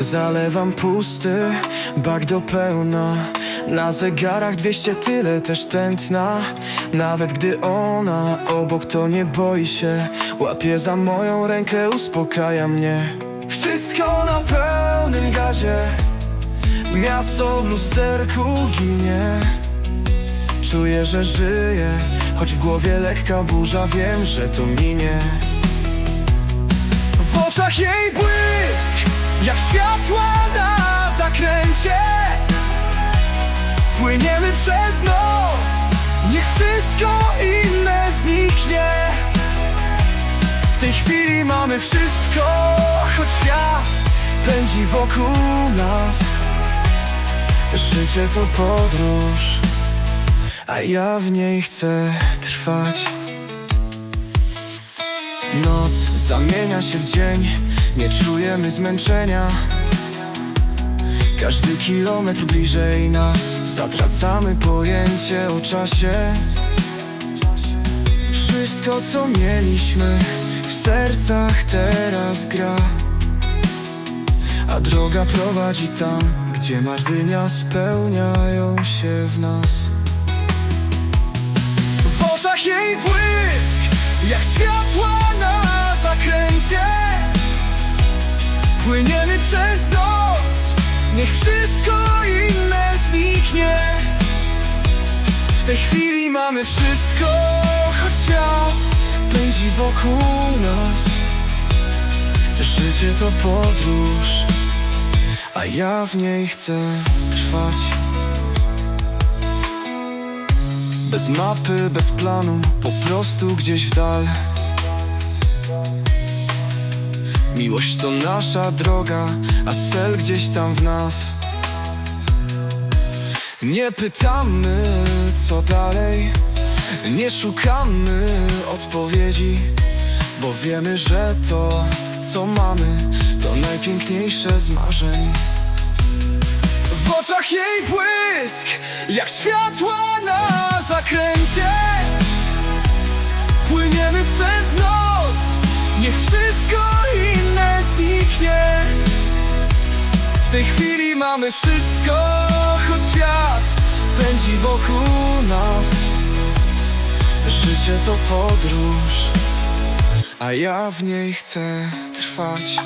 Zalewam pusty bak do pełna. Na zegarach dwieście tyle też tętna. Nawet gdy ona obok to nie boi się Łapie za moją rękę, uspokaja mnie. Wszystko na pełnym gazie. Miasto w lusterku ginie. Czuję, że żyję Choć w głowie lekka burza Wiem, że to minie. W oczach jej Jak światła na zakręcie Płyniemy przez noc Niech wszystko inne zniknie. W tej chwili mamy wszystko Choć świat pędzi wokół nas. Życie to podróż a ja w niej chcę trwać Noc zamienia się w dzień Nie czujemy zmęczenia. Każdy kilometr bliżej nas Zatracamy pojęcie o czasie. Wszystko co mieliśmy W sercach teraz gra. A droga prowadzi tam Gdzie marzenia spełniają się w nas. W oczach jej błysk Jak światła Płyniemy przez noc Niech wszystko inne zniknie. W tej chwili mamy wszystko Choć świat pędzi wokół nas. Życie to podróż A ja w niej chcę trwać. Bez mapy, bez planu, po prostu gdzieś w dal Miłość to nasza droga, a cel gdzieś tam w nas. Nie pytamy, co dalej. Nie szukamy odpowiedzi Bo wiemy, że to, co mamy To najpiękniejsze z marzeń. W oczach jej błysk Jak światła na zakręcie Płyniemy przez noc tej chwili mamy wszystko Choć świat pędzi wokół nas. Życie to podróż A ja w niej chcę trwać